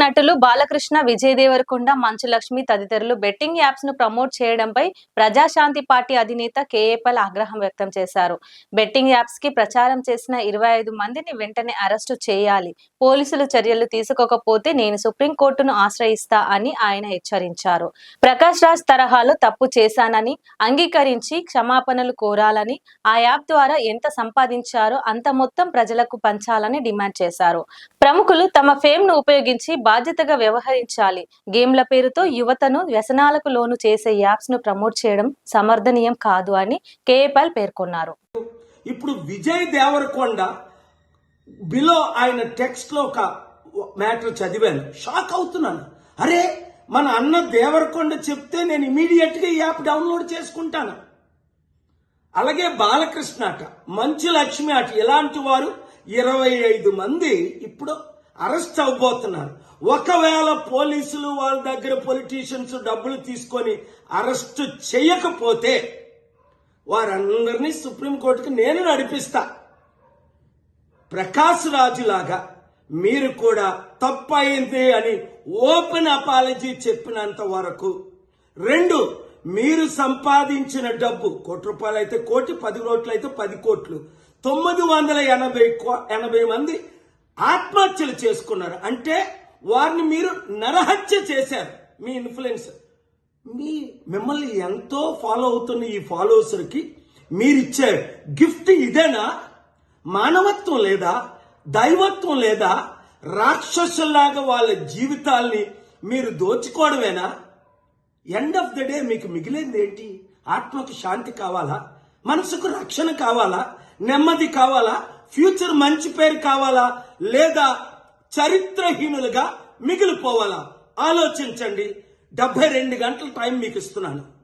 నటులు బాలకృష్ణ విజయ్ దేవరకొండ మంచు లక్ష్మి తదితరులు betting యాప్స్ను promote చేయడంపై ప్రజాశాంతి పార్టీ అధినేత కేఏపల్ ఆగ్రహం వ్యక్తం చేశారు. బెట్టింగ్ యాప్స్కి ప్రచారం చేసిన ఇరవై ఐదు మందిని వెంటనే అరెస్టు చేయాలి. పోలీసులు చర్యలు తీసుకోకపోతే నేను సుప్రీంకోర్టును ఆశ్రయిస్తా అని ఆయన హెచ్చరించారు. ప్రకాష్ రాజ్ తరహాలో తప్పు చేశానని అంగీకరించి క్షమాపణలు కోరాలని ఆ యాప్ ద్వారా ఎంత సంపాదించారో అంత మొత్తం ప్రజలకు పంచాలని డిమాండ్ చేశారు. ప్రముఖులు తమ ఫేమ్ను ఉపయోగించి బాధ్యతగా వ్యవహరించాలి. గేమ్ల పేరుతో యువతను వ్యసనాలకు లోను చేసే యాప్స్ను ప్రమోట్ చేయడం సమర్థనీయం కాదు అని కేఏపాల్ పేర్కొన్నారు. ఇప్పుడు విజయ్ దేవరకొండ బిలో ఆయన టెక్స్ట్లో ఒక మ్యాటర్ చదివాను. షాక్ అవుతున్నాను. అరే మన అన్న దేవరకొండ చెప్తే నేను ఇమీడియట్గా ఈ యాప్ డౌన్లోడ్ చేసుకుంటాను. అలాగే బాలకృష్ణ అట మంచు లక్ష్మి అట ఇలాంటి వారు ఇరవై ఐదు మంది ఇప్పుడు అరెస్ట్ అవ్వబోతున్నారు. ఒకవేళ పోలీసులు వాళ్ళ దగ్గర పొలిటీషియన్స్ డబ్బులు తీసుకొని అరెస్ట్ చేయకపోతే వారందరినీ సుప్రీంకోర్టుకి నేను నడిపిస్తా. ప్రకాశ్ రాజు లాగా మీరు కూడా తప్పయింది అని ఓపెన్ అపాలజీ చెప్పినంత వరకు. రెండు మీరు సంపాదించిన డబ్బు కోటి రూపాయలు అయితే కోటి పది కోట్లు అయితే పది కోట్లు. తొమ్మిది వందల ఎనభై కో- ఎనభై మంది ఆత్మహత్యలు చేసుకున్నారు. అంటే వారిని మీరు నరహత్య చేశారు. మీ ఇన్ఫ్లుయెన్స్. మీ మిమ్మల్ని ఎంతో ఫాలో అవుతున్న ఈ ఫాలోవర్స్కి మీరిచ్చే గిఫ్ట్ ఇదేనా? మానవత్వం లేదా? దైవత్వం లేదా? రాక్షసులాగా వాళ్ళ జీవితాల్ని మీరు దోచుకోవడమేనా? ఎండ్ ఆఫ్ ద డే మీకు మిగిలింది ఏంటి? ఆత్మకు శాంతి కావాలా? మనసుకు రక్షణ కావాలా? నెమ్మది కావాలా? ఫ్యూచర్ మంచి పేరు కావాలా లేదా చరిత్రహీనులుగా మిగిలిపోవాలా? ఆలోచించండి. డెబ్బై రెండు గంటల టైం మీకు ఇస్తున్నాను.